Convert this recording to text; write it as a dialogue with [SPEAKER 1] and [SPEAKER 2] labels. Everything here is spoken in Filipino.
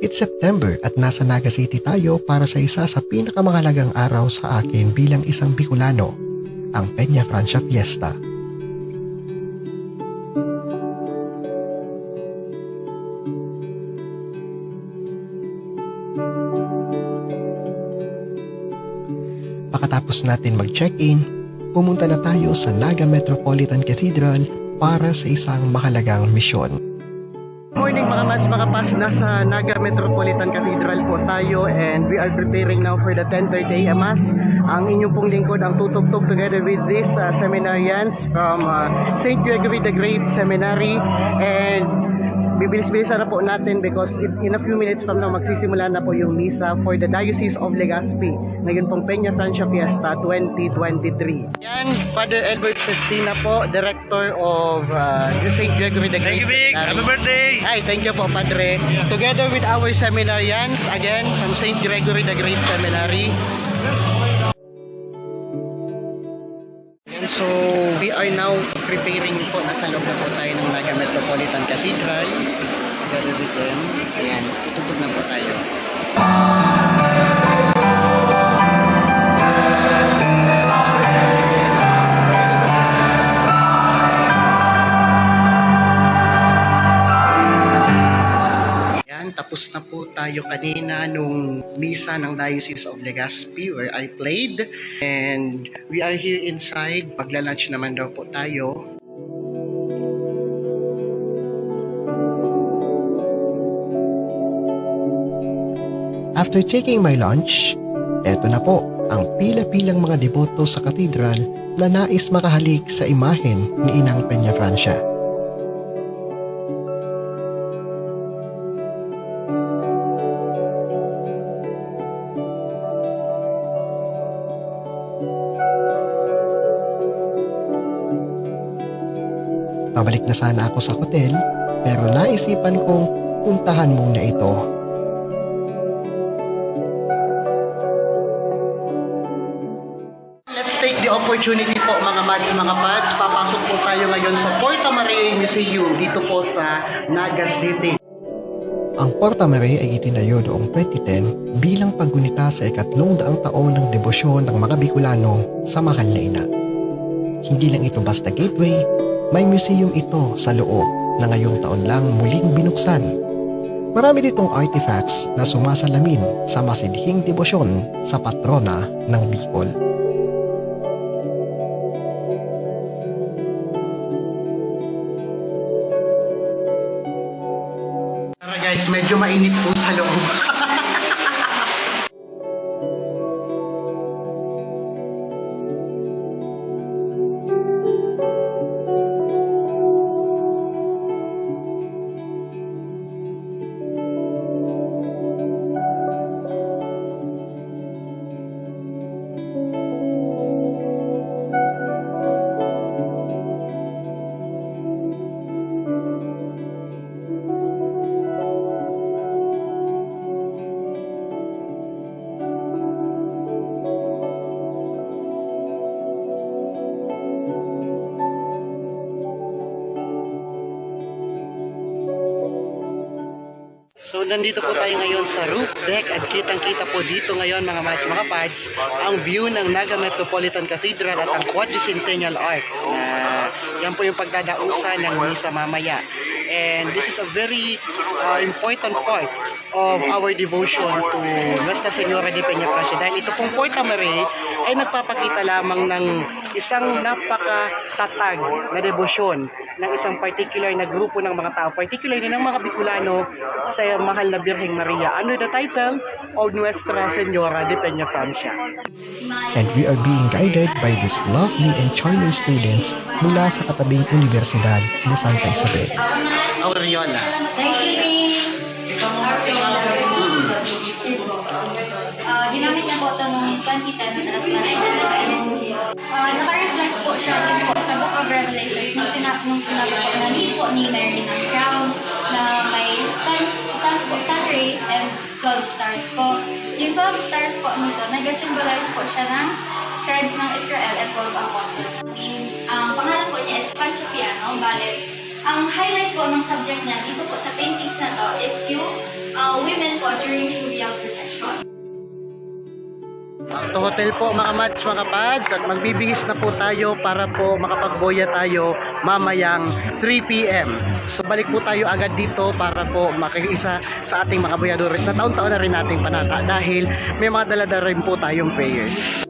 [SPEAKER 1] It's September at nasa Naga City tayo para sa isa sa pinakamahalagang araw sa akin bilang isang Bicolano, ang Peña Francia Fiesta. Pakatapos natin mag-check-in, pumunta na tayo sa Naga Metropolitan Cathedral para sa isang mahalagang misyon.
[SPEAKER 2] Mas, mga pas, nasa Naga Metropolitan Cathedral po tayo and we are preparing now for the 10.30 AM Mass. Ang inyong pong lingkod ang tutugtog together with these uh, seminarians from uh, St. Gregory the Great Seminary and bibilis-bilisan na po natin because in, a few minutes from now magsisimula na po yung misa for the Diocese of Legazpi ngayon pong Peña Francia Fiesta 2023. Yan, Father Albert Sestina po, Director of uh, St. Gregory the Great
[SPEAKER 3] Thank you. Happy birthday.
[SPEAKER 2] Hi, thank you po, Padre. Together with our seminarians, again, from St. Gregory the Great Seminary. So, we are now preparing po, nasa loob na po tayo ng Naga Metropolitan Cathedral. With them. Ayan, tutugtog na po tayo. Tayo kanina nung misa ng Diocese of Legazpi where I played. And we are here inside. Pagla-lunch naman daw po tayo.
[SPEAKER 1] After taking my lunch, eto na po ang pila-pilang mga deboto sa katedral na nais makahalik sa imahen ni Inang Peña Francia. Pabalik na sana ako sa hotel pero naisipan kong puntahan muna ito
[SPEAKER 2] Let's take the opportunity po mga mads, mga pads. Papasok po tayo ngayon sa Porta Maria Museum dito po sa Naga City.
[SPEAKER 1] Ang Porta Mare ay itinayo noong 2010 bilang paggunita sa ikatlong daang taon ng debosyon ng mga Bicolano sa mahal na ina. Hindi lang ito basta gateway, may museum ito sa loob na ngayong taon lang muling binuksan. Marami ditong artifacts na sumasalamin sa masidhing debosyon sa patrona ng Bicol.
[SPEAKER 2] Tara guys, medyo mainit po sa loob. So nandito po tayo ngayon sa roof deck at kitang-kita po dito ngayon mga mads, mga pads ang view ng Naga Metropolitan Cathedral at ang Quadricentennial Arc na yan po yung pagdadausan ng misa mamaya. And this is a very uh, important part of our devotion to Nuestra Senora de Peña dahil ito pong Porta Mare ay nagpapakita lamang ng isang napakatatag na debosyon ng isang particular na grupo ng mga tao, particularly ng mga Bicolano sa mahal na Birheng Maria under the title of Nuestra Senora de Peña Francia.
[SPEAKER 1] And we are being guided by these lovely and charming students mula sa katabing Universidad de Santa Isabel.
[SPEAKER 2] Aureola.
[SPEAKER 4] Uh, ginamit niya po ito noong 2010 na translation. Uh, naka-reflect po siya din po sa Book of Revelations nung, sina nung sinabi po na need po ni Mary ng crown may sun, sun, po, sun rays and 12 stars po. Yung 12 stars po nito, nag-symbolize po siya ng tribes ng Israel and 12 apostles. Ang pangalan po niya is Pancho Piano, bale, ang highlight po ng subject niya dito po sa paintings na to is yung uh, women procession.
[SPEAKER 2] To hotel po mga mats, mga pads at magbibihis na po tayo para po makapagboya tayo mamayang 3pm. So balik po tayo agad dito para po makiisa sa ating mga boyadores na taon-taon na rin nating panata dahil may mga dalada po tayong prayers.